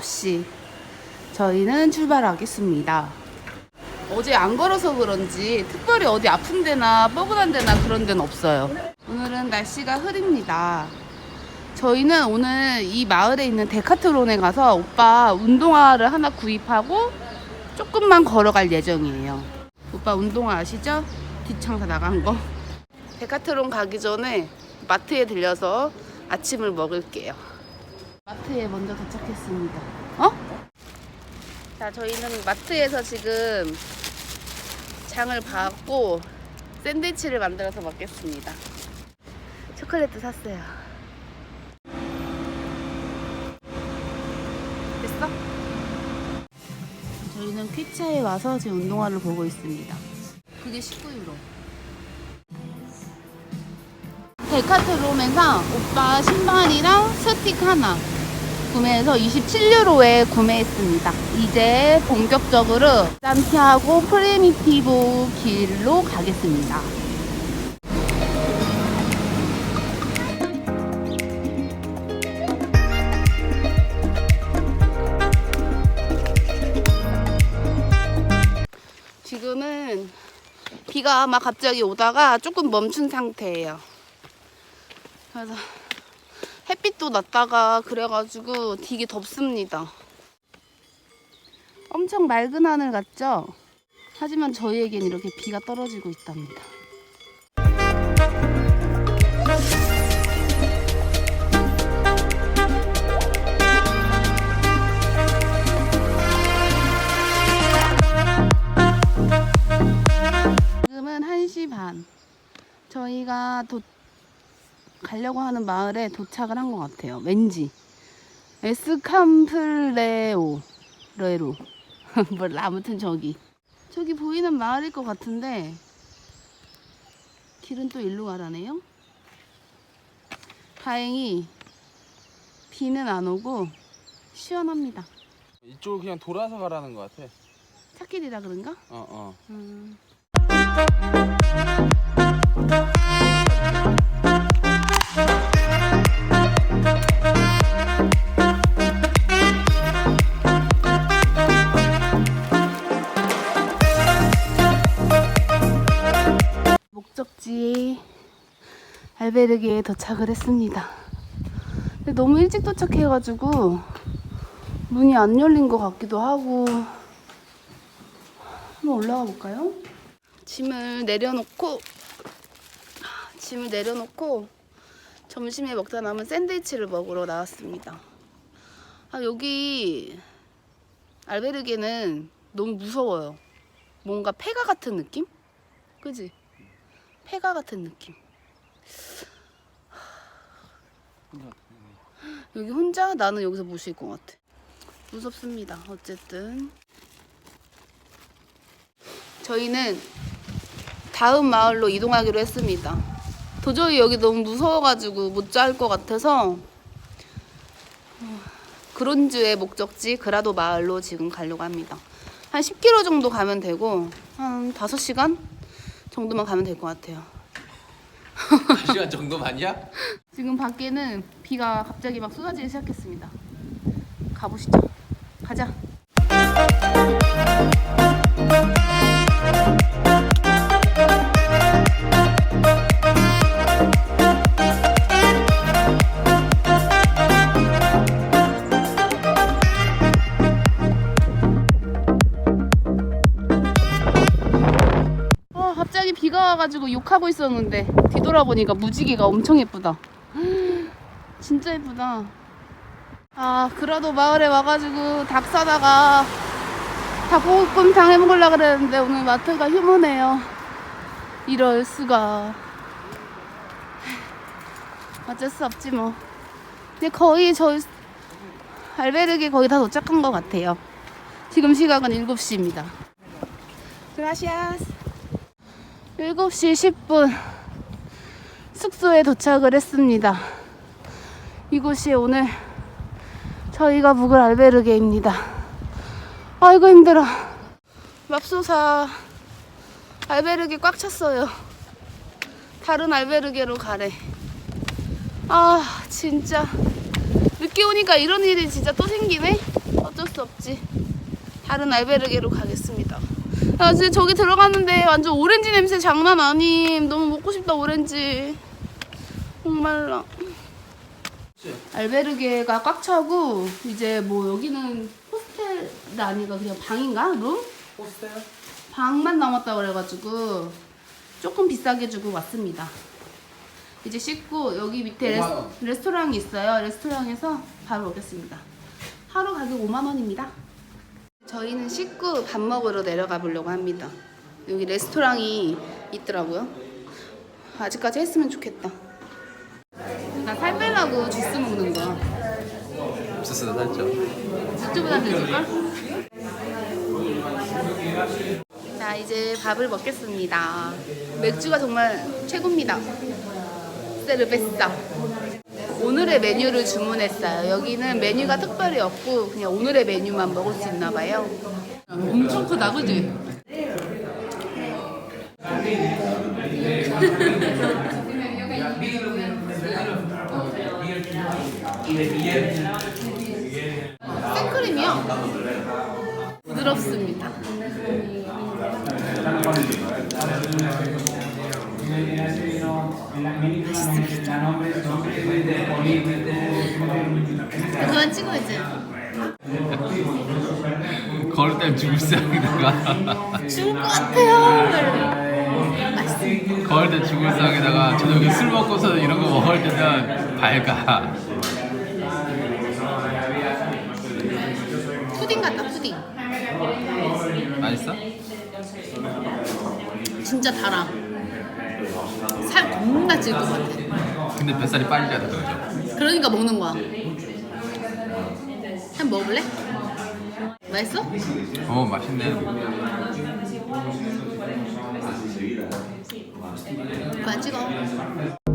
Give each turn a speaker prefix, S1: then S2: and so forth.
S1: 9시 저희는 출발하겠습니다. 어제 안 걸어서 그런지 특별히 어디 아픈 데나 뻐근한 데나 그런 데는 없어요. 오늘은 날씨가 흐립니다. 저희는 오늘 이 마을에 있는 데카트론에 가서 오빠 운동화를 하나 구입하고 조금만 걸어갈 예정이에요. 오빠 운동화 아시죠? 뒷창사 나간 거. 데카트론 가기 전에 마트에 들려서 아침을 먹을게요. 마트에 먼저 도착했습니다. 어? 자, 저희는 마트에서 지금 장을 봐왔고 샌드위치를 만들어서 먹겠습니다. 초콜릿도 샀어요. 됐어? 저희는 퀴차에 와서 지금 운동화를 보고 있습니다. 그게 19유로. 데카트롬에서 오빠 신발이랑 스틱 하나 구매해서 27유로에 구매했습니다. 이제 본격적으로 산티아고 프리미티보 길로 가겠습니다. 지금은 비가 막 갑자기 오다가 조금 멈춘 상태예요. 그래서 햇빛도 났다가 그래가지고 되게 덥습니다. 엄청 맑은 하늘 같죠? 하지만 저희에겐 이렇게 비가 떨어지고 있답니다. 지금은 1시 반. 저희가 도, 가려고 하는 마을에 도착을 한 것 같아요. 왠지. 에스캄플레오. 레로. 몰라, 아무튼 저기. 저기 보이는 마을일 것 같은데, 길은 또 일로 가라네요. 다행히, 비는 안 오고, 시원합니다.
S2: 이쪽을 그냥 돌아서 가라는 것 같아.
S1: 차길이라 그런가?
S2: 어, 어.
S1: 음. 목적지 알베르게에 도착을 했습니다. 근데 너무 일찍 도착해가지고 문이 안 열린 것 같기도 하고 한번 올라가 볼까요? 짐을 내려놓고 짐을 내려놓고 점심에 먹다 남은 샌드위치를 먹으러 나왔습니다. 아 여기 알베르게는 너무 무서워요. 뭔가 폐가 같은 느낌? 그지? 폐가 같은 느낌. 여기 혼자 나는 여기서 못 쉴 것 같아. 무섭습니다. 어쨌든 저희는 다음 마을로 이동하기로 했습니다. 도저히 여기 너무 무서워가지고 못 잘 것 같아서 어, 그론즈의 목적지 그라도 마을로 지금 가려고 합니다. 한 10km 정도 가면 되고 한 5시간 정도만 가면 될 것 같아요.
S2: 한 시간 정도만이야?
S1: 지금 밖에는 비가 갑자기 막 쏟아지기 시작했습니다. 가보시죠. 가자. 비가 와가지고 욕하고 있었는데 뒤돌아보니까 무지개가 엄청 예쁘다. 진짜 예쁘다. 아, 그라도 마을에 와가지고 닭 사다가 닭볶음탕 해 먹으려고 그랬는데 오늘 마트가 휴무네요. 이럴 수가. 어쩔 수 없지 뭐. 근데 거의 저 알베르게 거의 다 도착한 것 같아요. 지금 시각은 7시입니다. 그라시아스. 7시 10분 숙소에 도착을 했습니다. 이곳이 오늘 저희가 묵을 알베르게입니다. 아이고 힘들어. 맙소사 알베르게 꽉 찼어요. 다른 알베르게로 가래. 아 진짜 늦게 오니까 이런 일이 진짜 또 생기네. 어쩔 수 없지. 다른 알베르게로 가겠습니다. 야, 지금 저기 들어갔는데 완전 오렌지 냄새 장난 아님. 너무 먹고 싶다 오렌지. 정말라. 알베르게가 꽉 차고 이제 뭐 여기는 호스텔 아니가 그냥 방인가 룸?
S2: 호스텔?
S1: 방만 남았다 그래가지고 조금 비싸게 주고 왔습니다. 이제 씻고 여기 밑에 레스,
S2: 5만 원.
S1: 레스토랑이 있어요. 레스토랑에서 바로 오겠습니다. 하루 가격 5만 원입니다. 저희는 씻고 밥 먹으러 내려가 보려고 합니다. 여기 레스토랑이 있더라고요. 아직까지 했으면 좋겠다. 나살 빼려고 주스 먹는 거야.
S2: 주스도 샀죠.
S1: 유튜브다 되줄걸? 자 이제 밥을 먹겠습니다. 맥주가 정말 최고입니다. 세르베사. 오늘의 메뉴를 주문했어요. 여기는 메뉴가 특별히 없고 그냥 오늘의 메뉴만 먹을 수 있나 봐요. 엄청 크다, 그지? 생크림이요. 부드럽습니다. 그만 찍어야지.
S2: 걸을 땐 죽을 상에다가
S1: 죽을 것 같아요. 맛있습니다.
S2: 걸을 땐 죽을 상에다가 저녁에 술 먹고서 이런 거 먹을 때는 밝아.
S1: 푸딩 같다, 푸딩.
S2: 맛있어?
S1: 진짜 달아. 살 겁나 찔 것 같아.
S2: 근데 뱃살이 빨리 자다 그러죠.
S1: 그러니까 먹는 거야. 한번 먹을래? 맛있어?
S2: 어 맛있네.
S1: 그만 찍어.